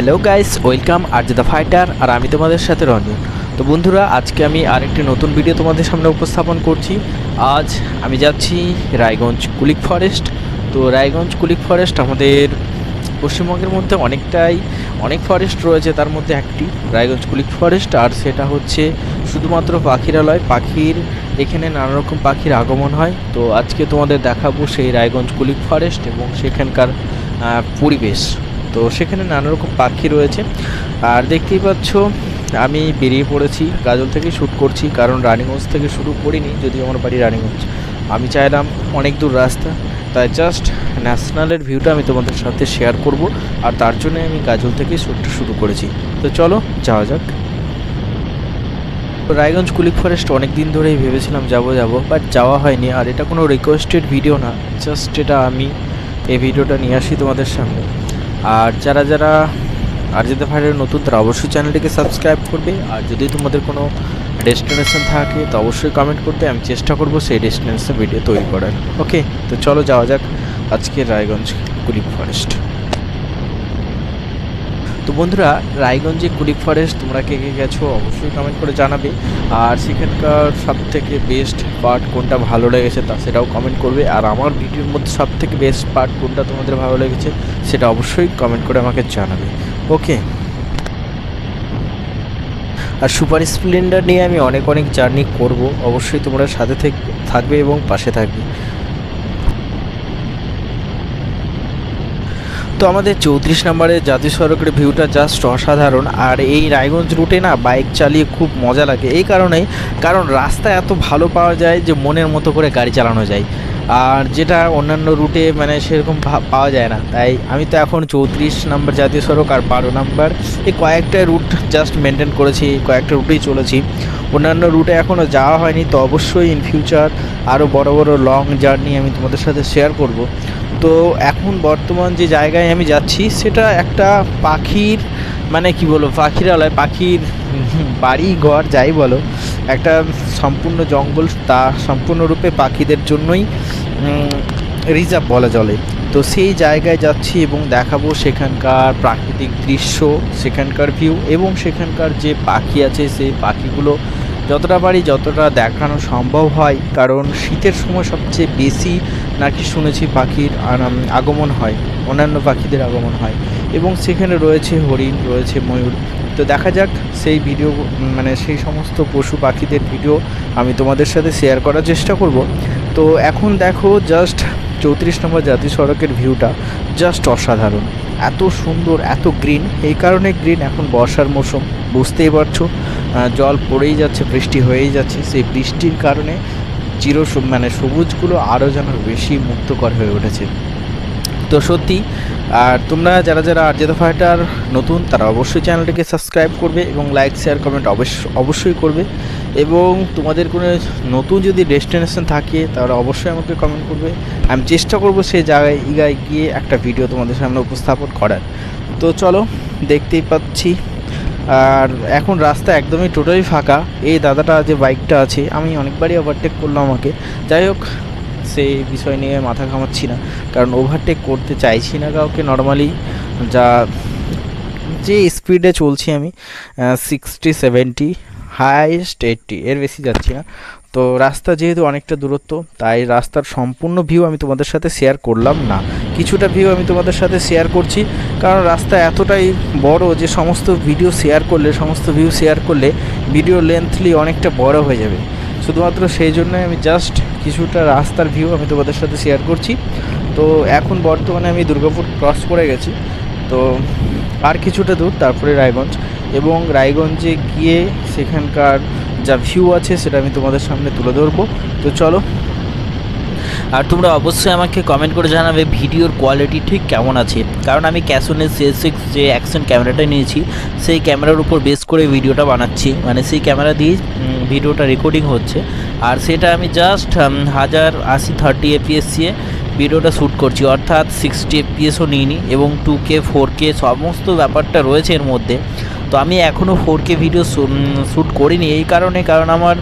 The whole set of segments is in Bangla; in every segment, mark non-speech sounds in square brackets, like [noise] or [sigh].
Hello guys, welcome R the fighter, আর আমি তোমাদের সাথে রঞ্জন। তো বন্ধুরা, আজকে আমি আরেকটি নতুন ভিডিও তোমাদের সামনে উপস্থাপন করছি। আজ আমি যাচ্ছি রায়গঞ্জ কুলিক ফরেস্ট। তো রায়গঞ্জ কুলিক ফরেস্ট আমাদের পশ্চিমবঙ্গের মধ্যে অনেকটাই, অনেক ফরেস্ট রয়েছে, তার মধ্যে একটি রায়গঞ্জ কুলিক ফরেস্ট। আর সেটা হচ্ছে শুধুমাত্র পাখিরালয় পাখির এখানে নানা রকম পাখির আগমন হয়। তো আজকে তোমাদের দেখাবো সেই রায়গঞ্জ কুলিক ফরেস্ট এবং সেখানকার পরিবেশ। তো সেখানে নানা রকম পাখি রয়েছে। আর দেখতেই পাচ্ছ, আমি বেরিয়ে পড়েছি, গাজল থেকে শ্যুট করছি, কারণ রানিগঞ্জ থেকে শুরু করিনি, যদিও আমার বাড়ি রানিগঞ্জ আমি চাইলাম অনেক দূর রাস্তা, তাই জাস্ট ন্যাশনালের ভিউটা আমি তোমাদের সাথে শেয়ার করব, আর তার জন্য আমি গাজল থেকে শ্যুটটা শুরু করেছি। তো চলো, যাওয়া যাক। রায়গঞ্জ কুলিক ফরেস্ট অনেক দিন ধরেই ভেবেছিলাম যাব যাব বাট যাওয়া হয়নি, আর এটা কোনো রিকোয়েস্টেড ভিডিও না জাস্ট এটা আমি এই ভিডিওটা নিয়ে আসি তোমাদের সামনে। আর যারা যারা আর যেতে ফাইলের নতুন, তারা অবশ্যই চ্যানেলটিকে সাবস্ক্রাইব করবে। আর যদি তোমাদের কোনো ডেস্টিনেশন থাকে, তো অবশ্যই কমেন্ট করতে, আমি চেষ্টা করব সেই ডেস্টিনেশন ভিডিও তৈরি করার। ওকে তো চলো যাওয়া যাক আজকে রায়গঞ্জ গুলিপ ফরেস্ট তো বন্ধুরা, রায়গঞ্জে কুলিক ফরেস্ট তোমরা কে কে গেছো অবশ্যই কমেন্ট করে জানাবে। আর সেখানকার সব থেকে বেস্ট পার্ট কোনটা ভালো লেগেছে তা সেটাও কমেন্ট করবে। আর আমার ভিডিওর মধ্যে সব থেকে বেস্ট পার্ট কোনটা তোমাদের ভালো লেগেছে সেটা অবশ্যই কমেন্ট করে আমাকে জানাবে। ওকে আর সুপার স্প্লেন্ডার নিয়ে আমি অনেক অনেক জার্নি করব। অবশ্যই তোমরা সাথে থেক- থাকবে এবং পাশে থাকবে। তো আমাদের চৌত্রিশ নম্বরের জাতীয় সড়কের ভিউটা জাস্ট অসাধারণ, আর এই রায়গঞ্জ রুটে না বাইক চালিয়ে খুব মজা লাগে। এই কারণেই, কারণ রাস্তা এত ভালো পাওয়া যায় যে মনের মতো করে গাড়ি চালানো যায়। আর যেটা অন্যান্য রুটে মানে সেরকম পাওয়া যায় না। তাই আমি তো এখন চৌত্রিশ নম্বর জাতীয় সড়ক আর বারো নম্বর, এই কয়েকটা রুট জাস্ট মেনটেন করেছি, কয়েকটা রুটেই চলেছি। অন্যান্য রুটে এখনও যাওয়া হয়নি, তো অবশ্যই ইন ফিউচার আরও বড় বড় লং জার্নি আমি তোমাদের সাথে শেয়ার করব। তো এখন বর্তমান যে জায়গায় আমি যাচ্ছি, সেটা একটা পাখির মানে কি বলব পাখিরালয় পাখির বাড়ি ঘর যাই বলো, একটা সম্পূর্ণ জঙ্গল, তা সম্পূর্ণরূপে পাখিদের জন্যই রিজার্ভ বলা চলে। তো সেই জায়গায় যাচ্ছি এবং দেখাবো সেখানকার প্রাকৃতিক দৃশ্য, সেখানকার ভিউ এবং সেখানকার যে পাখি আছে, সেই পাখিগুলো যতটা পারি যতটা দেখানো সম্ভব হয়, কারণ শীতের সময় সবচেয়ে বেশি নাকি শুনেছি পাখির আগমন হয়, অন্যান্য পাখিদের আগমন হয়। এবং সেখানে রয়েছে হরিণ, রয়েছে ময়ূর। তো দেখা যাক, সেই ভিডিও মানে সেই সমস্ত পশু পাখিদের ভিডিও আমি তোমাদের সাথে শেয়ার করার চেষ্টা করব। তো এখন দেখো জাস্ট চৌত্রিশ নম্বর জাতীয় সড়কের ভিউটা জাস্ট অসাধারণ। এত সুন্দর, এত গ্রিন এই কারণে গ্রিন এখন বর্ষার মৌসুম, বুঝতেই পারছ। জল পড়েই যাচ্ছে, বৃষ্টি হয়েই যাচ্ছে। সেই বৃষ্টির কারণে চির মানে সবুজগুলো আরও যেন বেশি মুক্তকর হয়ে উঠেছে। তো সত্যি, আর তোমরা যারা যারা আর্জেদা ফাইটার নতুন, তারা অবশ্যই চ্যানেলটিকে সাবস্ক্রাইব করবে এবং লাইক, শেয়ার, কমেন্ট অবশ্য, অবশ্যই করবে। এবং তোমাদের কোনো নতুন যদি ডেস্টিনেশন থাকে, তাহলে অবশ্যই আমাকে কমেন্ট করবে। আমি চেষ্টা করব সেই জায়গায় গিয়ে একটা ভিডিও তোমাদের সামনে উপস্থাপন করার। তো চলো, দেখতেই পাচ্ছি। আর এখন রাস্তা একদমই টোটালি ফাঁকা। এই দাদাটা যে বাইকটা আছে, আমি অনেকবারই ওভারটেক করলাম আমাকে যাই হোক সেই বিষয় নিয়ে মাথা ঘামাচ্ছি না, কারণ ওভারটেক করতে চাইছি না কাউকে নর্মালি যা, যে স্পিডে চলছি আমি সিক্সটি সেভেন্টি হাইয়েস্ট এইটটি এর বেশি যাচ্ছি না। তো রাস্তা যেহেতু অনেকটা দূরত্ব, তাই রাস্তার সম্পূর্ণ ভিউ আমি তোমাদের সাথে শেয়ার করলাম না। কিছুটা ভিউ আমি তোমাদের সাথে শেয়ার করছি, কারণ রাস্তা এতটাই বড় যে সমস্ত ভিডিও শেয়ার করলে, সমস্ত ভিউ শেয়ার করলে ভিডিও লেন্থলি অনেকটা বড় হয়ে যাবে। শুধুমাত্র সেই জন্যই আমি জাস্ট কিছুটা রাস্তার ভিউ আমি তোমাদের সাথে শেয়ার করছি। তো এখন বর্তমানে আমি দুর্গাপুর ক্রস করে গেছি। তো আর কিছুটা দূর, তারপরে রায়গঞ্জ। এবং রায়গঞ্জে গিয়ে সেখানকার যা ভিউ আছে সেটা আমি তোমাদের সামনে তুলে ধরবো। তো চলো। আর তোমরা অবশ্যই আমাকে কমেন্ট করে জানাবে ভিডিওর কোয়ালিটি ঠিক কেমন আছে। কারণ আমি ক্যাসনের সে সিক্স যে অ্যাকশন ক্যামেরাটা নিয়েছি, সেই ক্যামেরার উপর বেস করে ভিডিওটা বানাচ্ছি। মানে সেই ক্যামেরা দিয়েই ভিডিওটা রেকর্ডিং হচ্ছে। আর সেটা আমি জাস্ট হাজার আশি থার্টি এপিএসসিয়ে ভিডিওটা শ্যুট করছি। অর্থাৎ সিক্সটি এফপিএসও নিইনি এবং টু কে ফোর কে সমস্ত ব্যাপারটা রয়েছে এর মধ্যে। তো আমি এখনও ফোর কে ভিডিও শ্যুট করিনি, এই কারণে, কারণ আমার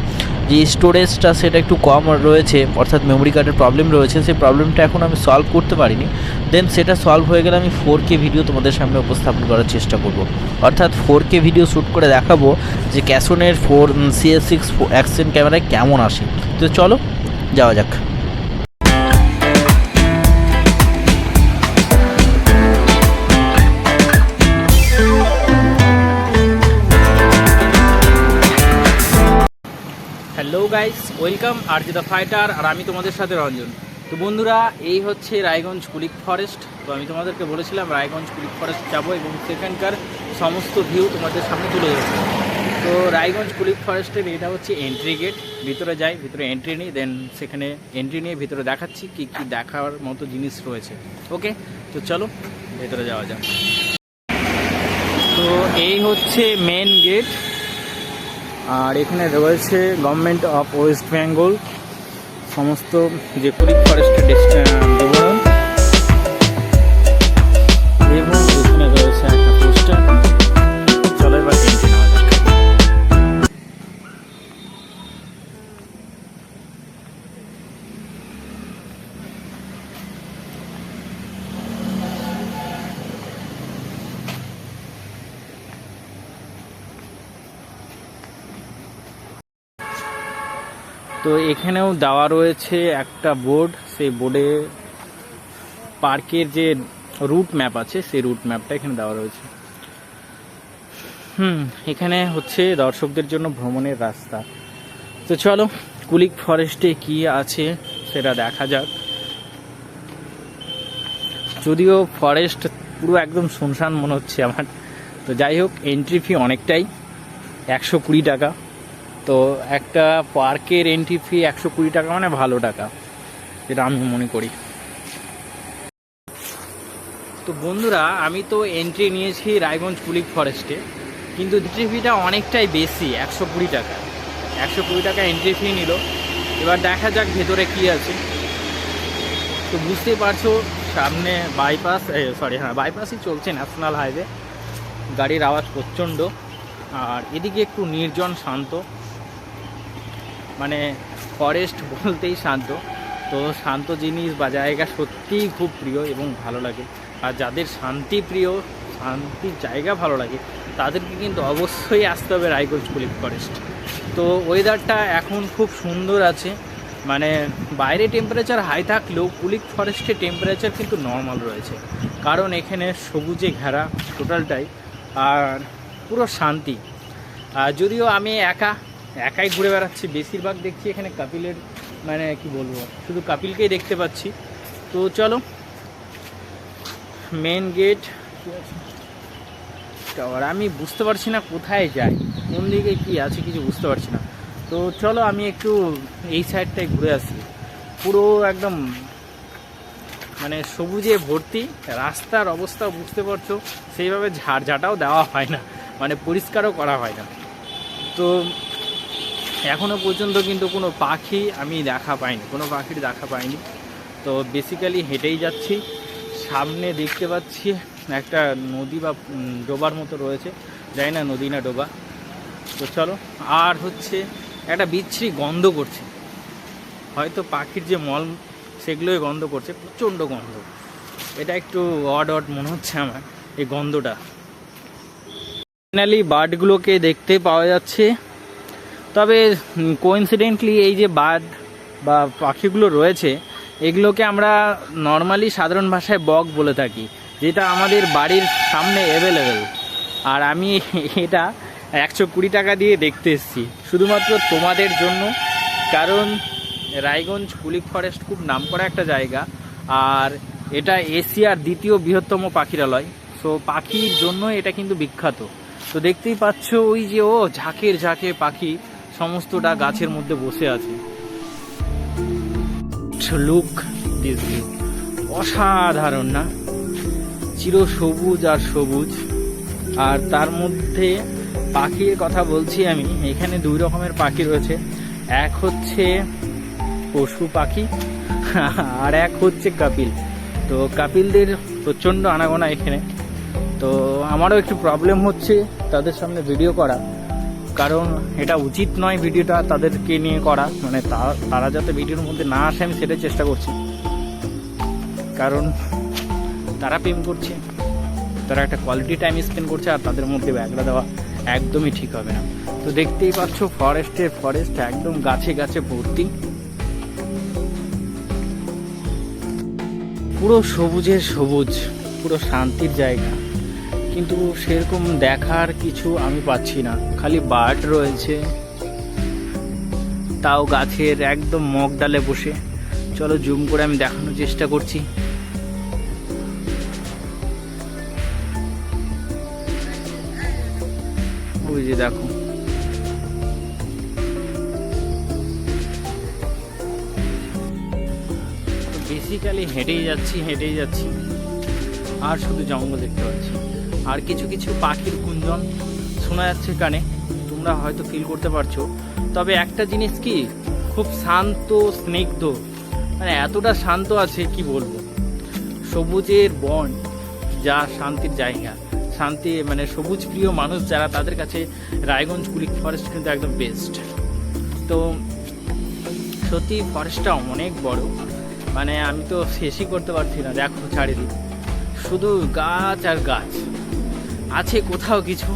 যে স্টোরেজটা সেটা একটু কম রয়েছে, অর্থাৎ মেমোরি কার্ডের প্রবলেম রয়েছে, সেই প্রবলেমটা এখন আমি সলভ করতে পারিনি। দেন সেটা সলভ হয়ে গেলে আমি ফোর কে ভিডিও তোমাদের সামনে উপস্থাপন করার চেষ্টা করব। অর্থাৎ ফোর কে ভিডিও শ্যুট করে দেখাবো যে ক্যাশনের ফোর সিএস সিক্স অ্যাকশন ক্যামেরায় কেমন আসে। তো চলো, যাওয়া যাক। Hello guys, welcome R G the fighter, আর আমি তোমাদের সাথে রঞ্জন। তো বন্ধুরা, এই হচ্ছে রায়গঞ্জ কুলিক ফরেস্ট। তো আমি তোমাদেরকে বলেছিলাম, রায়গঞ্জ কুলিক ফরেস্ট যাব এবং সেখানকার সমস্ত ভিউ তোমাদের সামনে তুলে ধরবো। তো রায়গঞ্জ কুলিক ফরেস্টের এটা হচ্ছে এন্ট্রি গেট ভিতরে যাই, ভিতরে এন্ট্রি নিই দেন সেখানে এন্ট্রি নিয়ে ভিতরে দেখাচ্ছি কি কি দেখার মতো জিনিস রয়েছে। ওকে তো চলো, ভেতরে যাওয়া যাক। তো এই হচ্ছে মেন গেট আর এখানে রয়েছে গভর্নমেন্ট অফ ওয়েস্ট বেঙ্গল সমস্ত যে কুলিক ফরেস্টের তো এখানেও দেওয়া রয়েছে একটা বোর্ড। সেই বোর্ডে পার্কের যে রুট ম্যাপ আছে, সেই রুট ম্যাপটা এখানে দেওয়া রয়েছে। হুম, এখানে হচ্ছে দর্শকদের জন্য ভ্রমণের রাস্তা। তো চলো, কুলিক ফরেস্টে কি আছে সেটা দেখা যাক। যদিও ফরেস্ট পুরো একদম শুনশান মনে হচ্ছে আমার। তো যাই হোক এন্ট্রি ফি অনেকটাই, একশো কুড়ি টাকা। তো একটা পার্কের এন্ট্রি ফি একশো কুড়ি টাকা মানে ভালো টাকা, যেটা আমি মনে করি। তো বন্ধুরা, আমি তো এন্ট্রি নিয়েছি রায়গঞ্জ কুলিক ফরেস্টে কিন্তু এন্ট্রি ফিটা অনেকটাই বেশি, একশো কুড়ি টাকা। একশো কুড়ি টাকা এন্ট্রি ফি নিল। এবার দেখা যাক ভেতরে কি আছে। তো বুঝতেই পারছ, সামনে বাইপাস সরি হ্যাঁ বাইপাসই চলছে ন্যাশনাল হাইওয়ে গাড়ির আওয়াজ প্রচণ্ড, আর এদিকে একটু নির্জন শান্ত। মানে ফরেস্ট বলতেই শান্ত। তো শান্ত জিনিস বা জায়গা সত্যিই খুব প্রিয় এবং ভালো লাগে। আর যাদের শান্তি প্রিয়, শান্তির জায়গা ভালো লাগে, তাদেরকে কিন্তু অবশ্যই আসতে হবে রায়গঞ্জ কুলিক ফরেস্ট তো ওয়েদারটা এখন খুব সুন্দর আছে। মানে বাইরে টেম্পারেচার হাই থাকলেও কুলিক ফরেস্টে টেম্পারেচার কিন্তু নর্মাল রয়েছে। কারণ এখানে সবুজে ঘেরা টোটালটাই আর পুরো শান্তি। আর যদিও আমি একা একাই ঘুরে বেড়াচ্ছি। বেশিরভাগ দেখছি এখানে কাপিলের মানে কি বলব, শুধু কাপিলকেই দেখতে পাচ্ছি। তো চলো মেন গেট আর আমি বুঝতে পারছি না কোথায় যাই। কোন দিকে কি আছে কিছু বুঝতে পারছি না। তো চলো, আমি একটু এই সাইডটায় ঘুরে আসি। পুরো একদম মানে সবুজে ভর্তি, রাস্তার অবস্থা বুঝতে পারছ, সেইভাবে ঝাড়ঝাটাও দেওয়া হয় না মানে পরিষ্কারও করা হয় না। তো এখনও পর্যন্ত কিন্তু কোনো পাখি আমি দেখা পাইনি, কোনো পাখির দেখা পাইনি। তো বেসিক্যালি হেঁটেই যাচ্ছি। সামনে দেখতে পাচ্ছি একটা নদী বা ডোবার মতো রয়েছে। জানি না নদী না ডোবা। তো চলো, আর হচ্ছে একটা বিচ্ছিরি গন্ধ করছে। হয়তো পাখির যে মল, সেগুলোই গন্ধ করছে, প্রচণ্ড গন্ধ। এটা একটু অড অড মনে হচ্ছে আমার, এই গন্ধটা। ফাইনালি বার্ডগুলোকে দেখতে পাওয়া যাচ্ছে। তবে কোইন্সিডেন্টলি এই যে বার্ড বা পাখিগুলো রয়েছে, এগুলোকে আমরা নর্মালি সাধারণ ভাষায় বক বলে থাকি, যেটা আমাদের বাড়ির সামনে অ্যাভেলেবেল আর আমি [laughs] এটা একশো কুড়ি টাকা দিয়ে দেখতে এসেছি, শুধুমাত্র তোমাদের জন্য, কারণ রায়গঞ্জ কুলিক ফরেস্ট খুব নাম করা একটা জায়গা, আর এটা এশিয়ার দ্বিতীয় বৃহত্তম পাখিরালয় সো পাখির জন্য এটা কিন্তু বিখ্যাত। তো দেখতেই পাচ্ছ ওই যে, ও ঝাঁকের ঝাঁকে পাখি সমস্তটা গাছের মধ্যে বসে আছে। লুক অসাধারণ, না? চির সবুজ আর সবুজ। আর তার মধ্যে পাখির কথা বলছি আমি, এখানে দুই রকমের পাখি রয়েছে। এক হচ্ছে পশু পাখি, আর এক হচ্ছে কাপিল। তো কাপিলদের প্রচণ্ড আনাগোনা এখানে। তো আমারও একটু প্রবলেম হচ্ছে তাদের সামনে ভিডিও করা। কারণ এটা উচিত নয় ভিডিওটা তাদেরকে নিয়ে করা। মানে তারা যাতে ভিডিওর মধ্যে না আসে আমি সেটাই চেষ্টা করছি। কারণ তারা প্রেম করছে, তারা একটা কোয়ালিটি টাইম স্পেন্ড করছে আর তাদের মধ্যে ব্যাগড়া দেওয়া একদমই ঠিক হবে না। তো দেখতেই পাচ্ছ ফরেস্টের ফরেস্ট একদম গাছে গাছে ভর্তি। পুরো সবুজের সবুজ, পুরো শান্তির জায়গা। কিন্তু সেরকম দেখার কিছু আমি পাচ্ছি না। খালি বার্ড রয়েছে। তাও গাছের একদম মগ ডালে বসে। চলো জুম করে আমি দেখানোর চেষ্টা করছি। ওই দেখো। বেসিক্যালি হেঁটেই যাচ্ছি হেঁটেই যাচ্ছি। আর শুধু জঙ্গল দেখতে পাচ্ছি। আর কিছু কিছু পাখির কুঞ্জন শোনা যাচ্ছে কানে। তোমরা হয়তো ফিল করতে পারছ। তবে একটা জিনিস কি? খুব শান্ত, স্নিগ্ধ। মানে এতটা শান্ত আছে, কি বলব? সবুজের বন, যা শান্তির জায়গা। শান্তি মানে সবুজ প্রিয় মানুষ যারা তাদের কাছে রায়গঞ্জ কুলিক ফরেস্ট কিন্তু একদম বেস্ট তো সত্যি ফরেস্টটা অনেক বড়। মানে আমি তো শেষই করতে পারছি না। দেখো চারিদিক। শুধু গাছ আর গাছ। আছে কোথাও কিছু?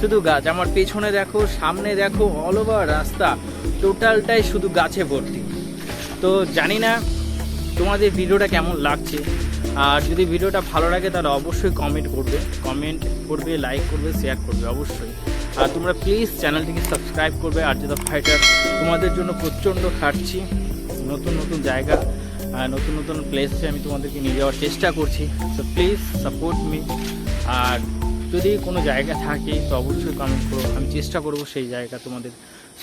শুধু গাছ। আমার পেছনে দেখো, সামনে দেখো অল ওভার রাস্তা। টোটালটাই শুধু গাছে ভর্তি। তো জানি না তোমাদের ভিডিওটা কেমন লাগছে। আর যদি ভিডিওটা ভালো লাগে, তাহলে অবশ্যই কমেন্ট করবে। কমেন্ট করবে লাইক করবে শেয়ার করবে, অবশ্যই। আর তোমরা প্লিজ চ্যানেলটিকে সাবস্ক্রাইব করবে। আর যেটা ফাইটার তোমাদের জন্য প্রচণ্ড খাটছি নতুন নতুন জায়গা নতুন নতুন প্লেসে আমি তোমাদেরকে নিয়ে যাওয়ার চেষ্টা করছি। তো প্লিজ সাপোর্ট মি আর যদি কোনো জায়গা থাকে, তো অবশ্যই কমেন্ট করো। আমি চেষ্টা করব সেই জায়গা তোমাদের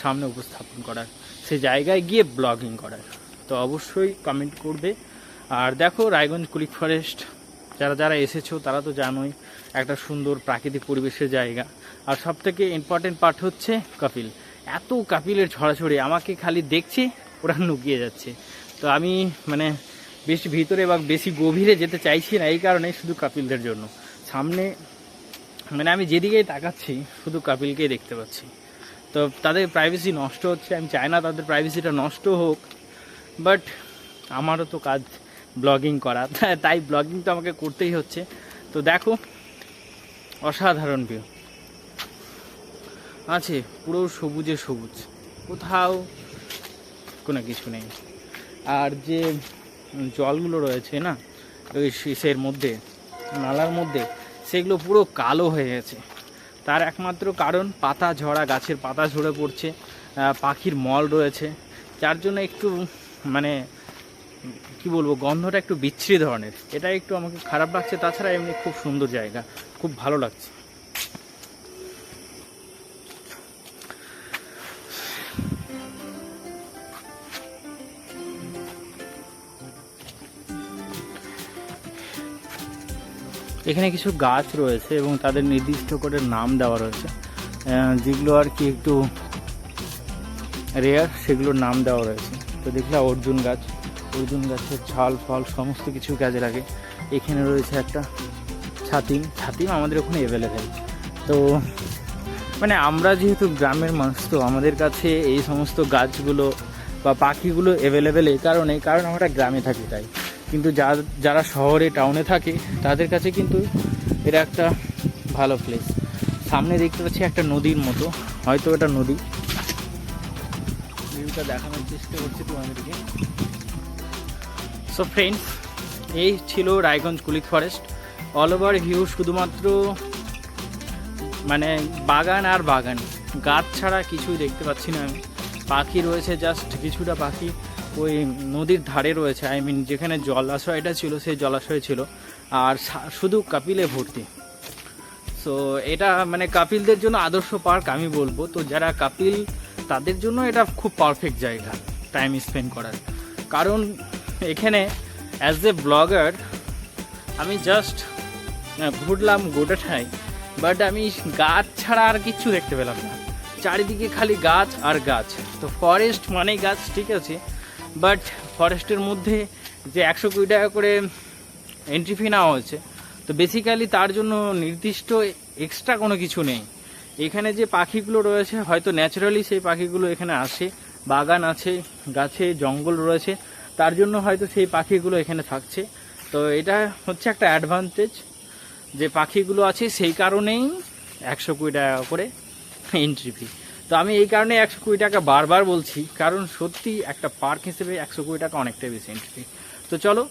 সামনে উপস্থাপন করার। সেই জায়গায় গিয়ে ব্লগিং করার। তো অবশ্যই কমেন্ট করবে। আর দেখো, রায়গঞ্জ কুলিক ফরেস্ট যারা যারা এসেছ, তারা তো জানোই, একটা সুন্দর প্রাকৃতিক পরিবেশের জায়গা। আর সব থেকে ইম্পর্টেন্ট পার্ট হচ্ছে কাপিল এত কাপিলের ছড়াছড়ি, আমাকে খালি দেখছে, ওরা নুকিয়ে যাচ্ছে। তো আমি মানে বেশি ভিতরে বা বেশি গভীরে যেতে চাইছি না, এই কারণে শুধু কাপিলদের জন্য। সামনে মানে আমি যেদিকেই তাকাচ্ছি, শুধু কাপিলকেই দেখতে পাচ্ছি। তো তাদের প্রাইভেসি নষ্ট হচ্ছে, আমি চাই না তাদের প্রাইভেসিটা নষ্ট হোক বাট আমারও তো কাজ ব্লগিং করা, [laughs] তাই- ব্লগিং তো আমাকে করতেই হচ্ছে। তো দেখো, অসাধারণ ভিউ আছে পুরো সবুজে সবুজ, কোথাও কোনো কিছু নেই। আর যে জলগুলো রয়েছে না, ওই শীষের মধ্যে, নালার মধ্যে সেগুলো পুরো কালো হয়ে গেছে। তার একমাত্র কারণ পাতা ঝরা, গাছের পাতা ঝরে পড়ছে পাখির মল রয়েছে। যার জন্য একটু মানে কি বলব, গন্ধটা একটু বিচ্ছিরি ধরনের। এটা একটু আমাকে খারাপ লাগছে, তাছাড়া এমনি খুব সুন্দর জায়গা, খুব ভালো লাগছে। এখানে কিছু গাছ রয়েছে এবং তাদের নির্দিষ্ট করে নাম দেওয়া রয়েছে। যেগুলো আর কি একটু রেয়ার সেগুলোর নাম দেওয়া রয়েছে। তো দেখলাম অর্জুন গাছ, অর্জুন গাছের ছাল, ফল, সমস্ত কিছু কাজে লাগে। এখানে রয়েছে একটা ছাতিম। ছাতিম আমাদের ওখানে অ্যাভেলেবেল তো মানে আমরা যেহেতু গ্রামের মানুষ, তো আমাদের কাছে এই সমস্ত গাছগুলো বা পাখিগুলো অ্যাভেলেবেল এই কারণে, কারণ আমরা গ্রামে থাকি তাই। কিন্তু যারা শহরে টাউনে থাকে, তাদের কাছে কিন্তু এটা একটা ভালো প্লেস সামনে দেখতে পাচ্ছি একটা নদীর মতো, হয়তো এটা নদী। দেখানোর চেষ্টা করছি তোমাদেরকে। সো ফ্রেন্ডস এই ছিল Raiganj Kulik forest all over view শুধুমাত্র মানে বাগান আর বাগান। গাছ ছাড়া কিছুই দেখতে পাচ্ছি না আমি। পাখি রয়েছে জাস্ট কিছুটা পাখি। ওই নদীর ধারে রয়েছে আই মিন যেখানে জলাশয়টা ছিল, সেই জলাশয় ছিল, আর শুধু কাপিলে ভর্তি। সো এটা মানে কাপিলদের জন্য আদর্শ পার্ক আমি বলব। তো যারা কাপিল, তাদের জন্য এটা খুব পারফেক্ট জায়গা টাইম স্পেন্ড করার। কারণ এখানে অ্যাজ এ ব্লগার আমি জাস্ট ঘুরলাম গোটাঠাই বাট আমি গাছ ছাড়া আর কিচ্ছু দেখতে পেলাম না। চারিদিকে খালি গাছ আর গাছ। তো ফরেস্ট মানে গাছ, ঠিক আছে? বাট ফরেস্টের মধ্যে যে একশো কুড়ি টাকা করে এন্ট্রি ফি নেওয়া হয়েছে, তো বেসিক্যালি তার জন্য নির্দিষ্ট এক্সট্রা কোনো কিছু নেই। এখানে যে পাখিগুলো রয়েছে, হয়তো ন্যাচারালি সেই পাখিগুলো এখানে আসে, বাগান আছে, গাছে জঙ্গল রয়েছে, তার জন্য হয়তো সেই পাখিগুলো এখানে থাকছে। তো এটা হচ্ছে একটা অ্যাডভান্টেজ যে পাখিগুলো আছে, সেই কারণেই একশো কুড়ি টাকা করে এন্ট্রি ফি তো আমি এই কারণে একশো কুড়ি টাকা বারবার বলছি, কারণ সত্যি একটা পার্ক হিসেবে একশো কুড়ি টাকা অনেকটাই বেশি এন্ট্রি তো চলো,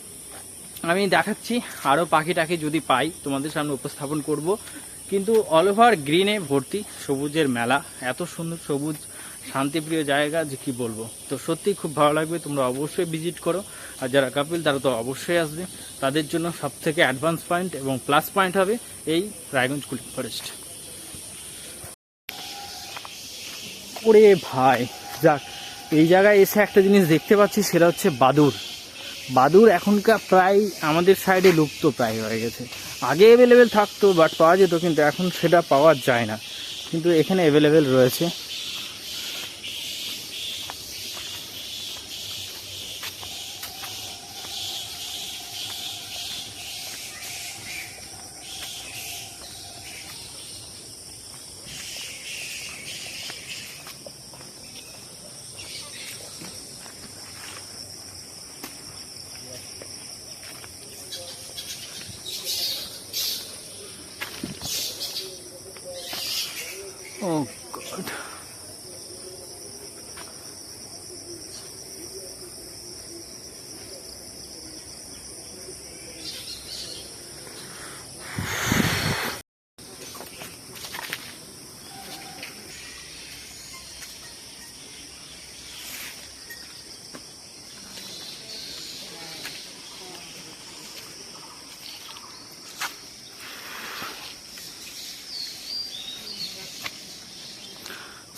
আমি দেখাচ্ছি আরও পাখি টাখি যদি পাই, তোমাদের সামনে উপস্থাপন করব। কিন্তু অল ওভার গ্রিনে ভর্তি সবুজের মেলা, এত সুন্দর সবুজ, শান্তিপ্রিয় জায়গা যে কী বলব। তো সত্যি খুব ভালো লাগবে, তোমরা অবশ্যই ভিজিট করো। আর যারা কাপিল তারা তো অবশ্যই আসবে। তাদের জন্য সব থেকে অ্যাডভান্স পয়েন্ট এবং প্লাস পয়েন্ট হবে এই রায়গঞ্জ কুলিক ফরেস্ট ওরে ভাই। যাক, এই জায়গায় এসে একটা জিনিস দেখতে পাচ্ছি, সেটা হচ্ছে বাদুর বাদুর এখনকার প্রায় আমাদের সাইডে লুপ্ত প্রায় হয়ে গেছে। আগে অ্যাভেলেবেল থাকতো বাট পাওয়া যেত, কিন্তু এখন সেটা পাওয়া যায় না। কিন্তু এখানে অ্যাভেলেবেল রয়েছে।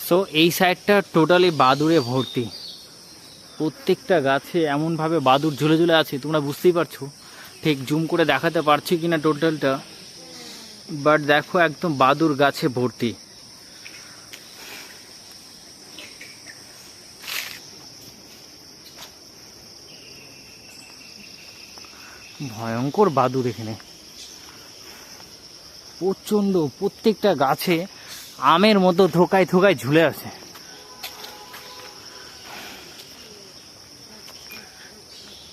সো এই সাইডটা টোটালি বাদুড়ে ভর্তি। প্রত্যেকটা গাছে এমনভাবে বাদুর ঝুলে ঝুলে আছে, তোমরা বুঝতেই পারছ। ঠিক জুম করে দেখাতে পারছি কি না টোটালটা বাট দেখো একদম বাদুর গাছে ভর্তি। ভয়ঙ্কর বাদুর এখানে। প্রচণ্ড প্রত্যেকটা গাছে আমের মতো থোকায় থোকায় ঝুলে আছে।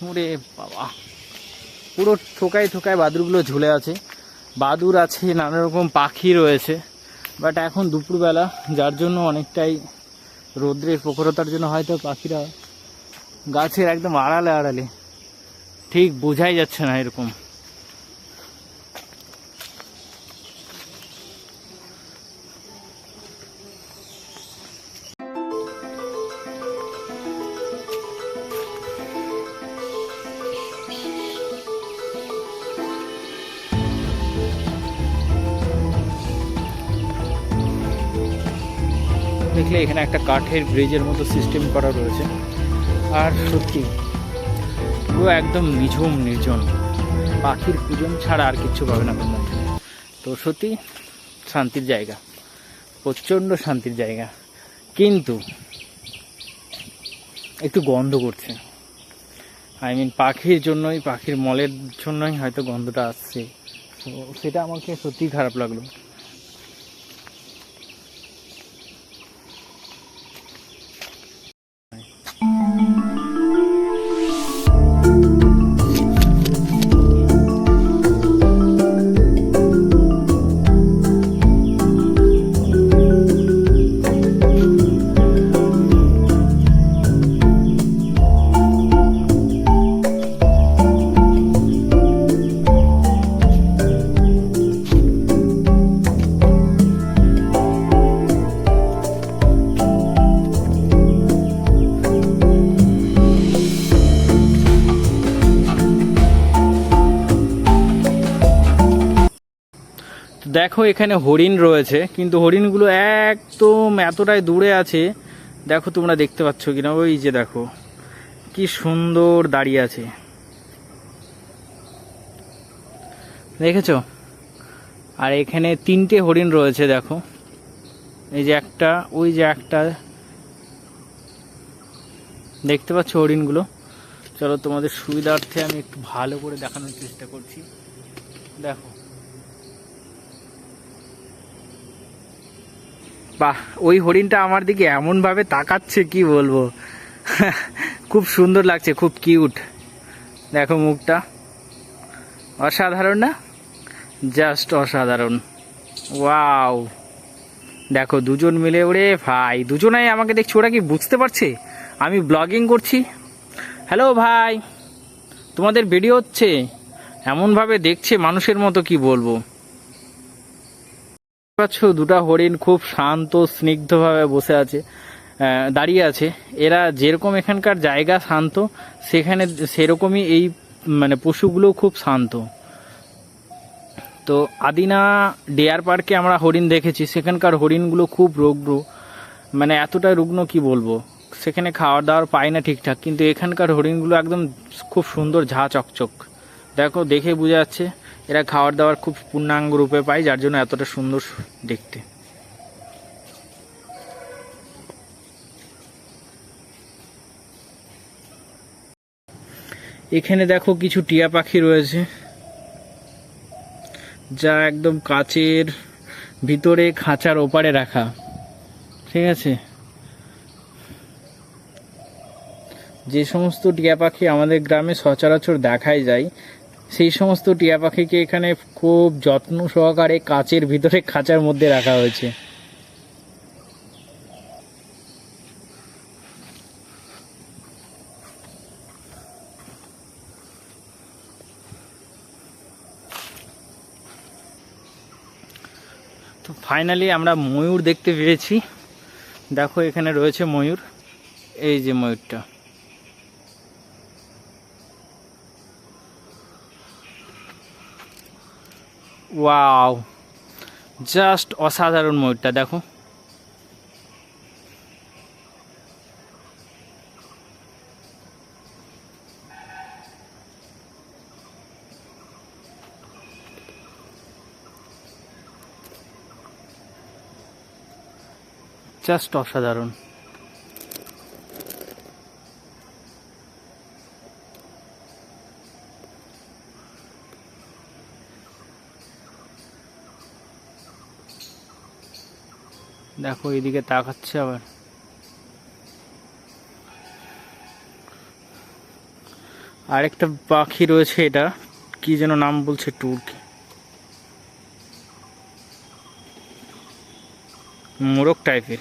ওরে বাবা। পুরো থোকায় থোকায় বাদুরগুলো ঝুলে আছে। বাদুর আছে, নানা রকম পাখি রয়েছে। বাট এখন দুপুরবেলা, যার জন্য অনেকটাই রৌদ্রের প্রখরতার জন্য হয়তো পাখিরা গাছের একদম আড়ালে আড়ালে। ঠিক বোঝাই যাচ্ছে না এরকম। দেখলে এখানে একটা কাঠের ব্রিজের মতো সিস্টেম করা রয়েছে। আর সত্যি, পুরো একদম নিঝুম, নির্জন। পাখির কুজন ছাড়া আর কিচ্ছু পাবে না তোমরা তো সত্যি, শান্তির জায়গা। প্রচণ্ড শান্তির জায়গা। কিন্তু, একটু গন্ধ করছে। আই মিন পাখির জন্যই, পাখির মলের জন্যই হয়তো গন্ধটা আসছে। তো সেটা আমাকে সত্যিই খারাপ লাগল। এখানে হরিণ রয়েছে, কিন্তু হরিণগুলো একদম এতটাই দূরে আছে, দেখো তোমরা দেখতে পাচ্ছ কিনা, ওই যে দেখো, কি সুন্দর দাঁড়িয়ে আছে। দেখেছ? আর এখানে তিনটে হরিণ রয়েছে, দেখো, এই যে একটা, ওই যে একটা, দেখতে পাচ্ছ হরিণগুলো? চলো তোমাদের সুবিধার্থে আমি একটু ভালো করে দেখানোর চেষ্টা করছি। দেখো বাহ, ওই হরিণটা আমার দিকে এমনভাবে তাকাচ্ছে, কি বলব? [laughs] খুব সুন্দর লাগছে, খুব কিউট। দেখো মুখটা। অসাধারণ না? জাস্ট অসাধারণ। ওয়াও! দেখো, দুজন মিলে, ওরে ভাই, দুজনাই আমাকে দেখছি, ওরা কি বুঝতে পারছে? আমি ব্লগিং করছি। হ্যালো ভাই, তোমাদের ভিডিও হচ্ছে, এমনভাবে দেখছে মানুষের মতো, কি বলব? পাচ্ছ, দুটা হরিণ খুব শান্ত, স্নিগ্ধভাবে বসে আছে দাঁড়িয়ে আছে। এরা যেরকম এখানকার জায়গা শান্ত, সেখানে সেরকমই এই মানে পশুগুলো খুব শান্ত। তো আদিনা ডেয়ার পার্কে আমরা হরিণ দেখেছি, সেখানকার হরিণগুলো খুব রুগ্ন মানে এতটা রুগ্ন কি বলব? সেখানে খাওয়ার দাওয়ার পায় না ঠিকঠাক, কিন্তু এখানকার হরিণগুলো একদম খুব সুন্দর, ঝা চকচক। দেখো, দেখে বোঝা যাচ্ছে এরা খাওয়ার দাওয়ার খুব পূর্ণাঙ্গ রূপে পায়, যার জন্য এতটা সুন্দর দেখতে। এখানে দেখো কিছু টিয়া পাখি রয়েছে, যা একদম কাচের ভিতরে খাঁচার ওপারে রাখা, ঠিক আছে? যে সমস্ত টিয়া পাখি আমাদের গ্রামে সচরাচর দেখাই যায় সেই সমস্ত টিয়া পাখিকে এখানে খুব যত্ন সহকারে কাচের ভিতরে, খাঁচার মধ্যে রাখা হয়েছে। তো ফাইনালি আমরা ময়ূর দেখতে পেয়েছি। দেখো এখানে রয়েছে ময়ূর। এই যে ময়ূরটা। ওয়াও জাস্ট অসাধারণ ময়ূরটা দেখো। জাস্ট অসাধারণ। দেখো এদিকে তাকাচ্ছে আবার। আরেকটা পাখি রয়েছে এটা, কি যেন নাম বলছে টুরকি। মোরগ টাইপের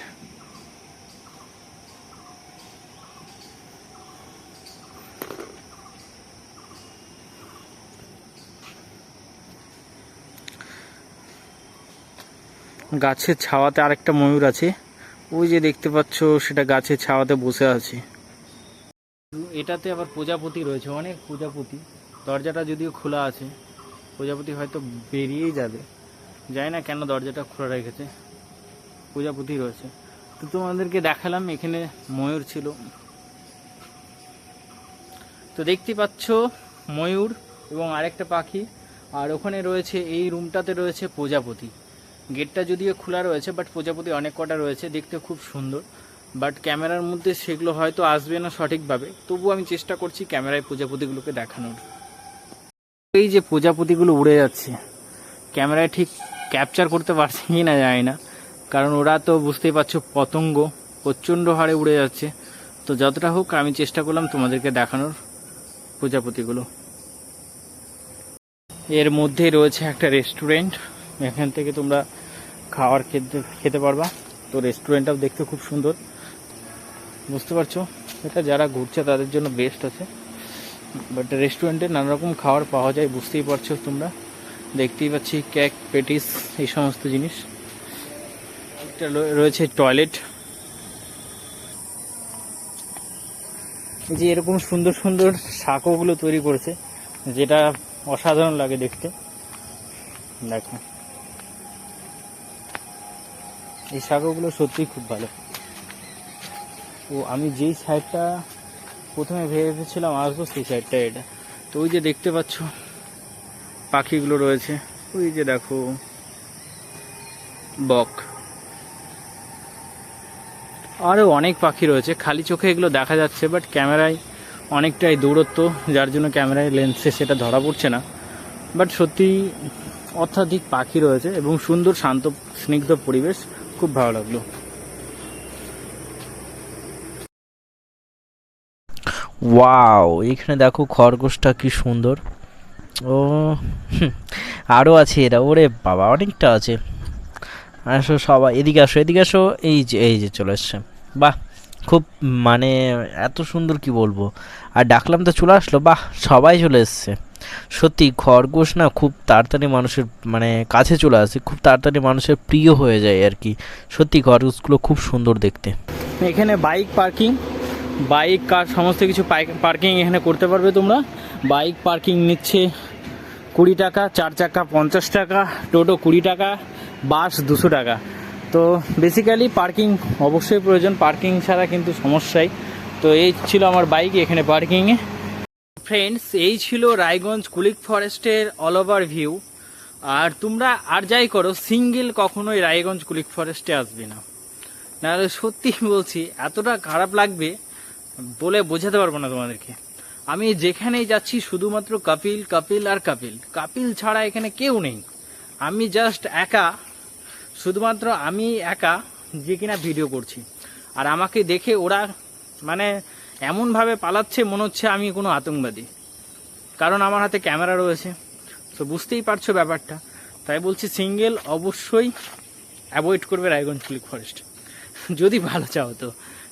গাছের ছাওয়াতে আরেকটা ময়ূর আছে। ওই যে দেখতে পাচ্ছ, সেটা গাছের ছাওয়াতে বসে আছে। এটাতে আবার প্রজাপতি রয়েছে, অনেক প্রজাপতি। দরজাটা যদিও খোলা আছে, প্রজাপতি হয়তো বেরিয়েই যাবে। জানি না কেন দরজাটা খোলা রেখেছে, প্রজাপতি রয়েছে। তো তোমাদেরকে দেখালাম, এখানে ময়ূর ছিল। তো দেখতে পাচ্ছ, ময়ূর এবং আরেকটা পাখি। আর ওখানে রয়েছে, এই রুমটাতে রয়েছে প্রজাপতি। গেটটা যদিও খোলা রয়েছে বাট প্রজাপতি অনেক কটা রয়েছে, দেখতে খুব সুন্দর। বাট ক্যামেরার মধ্যে সেগুলো হয়তো আসবে না সঠিকভাবে। তবু আমি চেষ্টা করছি ক্যামেরায় প্রজাপতিগুলোকে দেখানোর। এই যে প্রজাপতিগুলো উড়ে যাচ্ছে, ক্যামেরায় ঠিক ক্যাপচার করতে পারছি কি না জানি না। কারণ ওরা তো বুঝতেই পারছ পতঙ্গ, প্রচণ্ড হারে উড়ে যাচ্ছে। তো যতটা হোক আমি চেষ্টা করলাম তোমাদেরকে দেখানোর প্রজাপতিগুলো। এর মধ্যে রয়েছে একটা রেস্টুরেন্ট এখান থেকে তোমরা খাওয়ার খেতে খেতে পারবা। তো রেস্টুরেন্টটাও দেখতে খুব সুন্দর। বুঝতে পারছ? এটা যারা ঘুরছে, তাদের জন্য বেস্ট আছে। বাট রেস্টুরেন্টে নানা রকম খাবার পাওয়া যায়, বুঝতেই পারছ তোমরা। দেখতেই পাচ্ছি কেক পেটিস এই সমস্ত জিনিস। একটা রয়েছে টয়লেট যে এরকম সুন্দর সুন্দর শাকোগুলো তৈরি করেছে, যেটা অসাধারণ লাগে দেখতে। দেখো। এই শাকোগুলো সত্যিই খুব ভালো। ও আমি যেই সাইডটা প্রথমে ভেবেছিলাম আসব, সেই সাইডটা এটা। তো ওই যে দেখতে পাচ্ছ, পাখিগুলো রয়েছে। ওই যে দেখো, বক। আরও অনেক পাখি রয়েছে। খালি চোখে এগুলো দেখা যাচ্ছে বাট ক্যামেরায় অনেকটাই দূরত্ব, যার জন্য ক্যামেরায় লেন্সে সেটা ধরা পড়ছে না। বাট সত্যি অত্যাধিক পাখি রয়েছে এবং সুন্দর, শান্ত, স্নিগ্ধ পরিবেশ। খুব ভালো লাগল। ওয়াও এখানে দেখো খরগোশটা কি সুন্দর। ও আরও আছে এরা, ওরে বাবা, অনেকটা আছে। আসো সবাই, এদিকে আসো এদিকে আসো, এই যে এই যে চলে এসছে। বাহ, খুব মানে এত সুন্দর কি বলব। আর ডাকলাম তো চলে আসলো, বাহ, সবাই চলে এসছে। সত্যি খরগোশ না খুব তাড়াতাড়ি মানুষের মানে কাছে চলে আসে, খুব তাড়াতাড়ি মানুষের প্রিয় হয়ে যায় আর কি। সত্যি খরগোশগুলো খুব সুন্দর দেখতে। এখানে বাইক পার্কিং, বাইক, কার সমস্ত কিছু পার্কিং এখানে করতে পারবে তোমরা। বাইক পার্কিং নিচ্ছে কুড়ি টাকা, চার চাকা পঞ্চাশ টাকা, টোটো কুড়ি টাকা, বাস দুশো টাকা। তো বেসিক্যালি পার্কিং অবশ্যই প্রয়োজন, পার্কিং ছাড়া কিন্তু সমস্যাই। তো এই ছিল আমার বাইক, এখানে পার্কিংয়ে। ফ্রেন্ডস এই ছিল রায়গঞ্জ কুলিক ফরেস্টের অল ওভার ভিউ আর তোমরা আর যাই করো সিঙ্গেল কখনোই রায়গঞ্জ কুলিক ফরেস্টে আসবে না। নাহলে সত্যি বলছি, এতটা খারাপ লাগবে বলে বোঝাতে পারব না তোমাদেরকে। আমি যেখানেই যাচ্ছি, শুধুমাত্র কপিল কপিল আর কপিল। কপিল ছাড়া এখানে কেউ নেই। আমি জাস্ট একা, শুধুমাত্র আমি একা যে কিনা ভিডিও করছি। আর আমাকে দেখে ওরা মানে এমনভাবে পালাচ্ছে মনে হচ্ছে আমি কোনো আতঙ্কবাদী। কারণ আমার হাতে ক্যামেরা রয়েছে। তো বুঝতেই পারছ ব্যাপারটা। তাই বলছি সিঙ্গেল অবশ্যই অ্যাভয়েড করবে রায়গঞ্জ কুলিক ফরেস্ট। যদি ভালো চাও তো।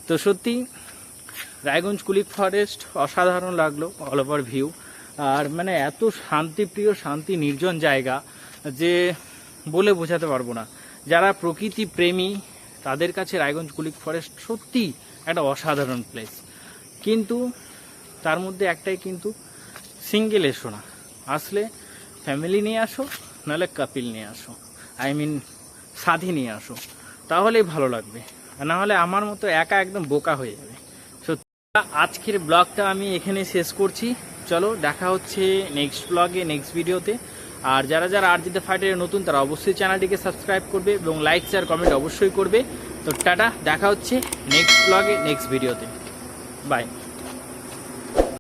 তো সত্যি রায়গঞ্জ কুলিক ফরেস্ট অসাধারণ লাগল অল ওভার ভিউ আর মানে এত শান্তিপ্রিয়, শান্তি নির্জন জায়গা যে বলে বোঝাতে পারব না। যারা প্রকৃতি প্রেমী, তাদের কাছে রায়গঞ্জ কুলিক ফরেস্ট সত্যি একটা অসাধারণ প্লেস কিন্তু তার মধ্যে একটাই কিন্তু সিঙ্গেল এসো না। আসলে ফ্যামিলি নিয়ে আসো, নাহলে কাপিল নিয়ে আসো। আই মিন সাথী নিয়ে আসো। তাহলেই ভালো লাগবে। না হলে আমার মতো একা একদম বোকা হয়ে যাবে। সত্যি। আজকের ব্লগটা আমি এখানে শেষ করছি। চলো, দেখা হচ্ছে নেক্সট ব্লগে নেক্সট ভিডিওতে আর যারা যারা আর জিতে ফাইটারে নতুন, তারা অবশ্যই চ্যানেলটিকে সাবস্ক্রাইব করবে এবং লাইক শেয়ার কমেন্ট অবশ্যই করবে। তো টাটা, দেখা হচ্ছে নেক্সট ব্লগে নেক্সট ভিডিওতে Bye.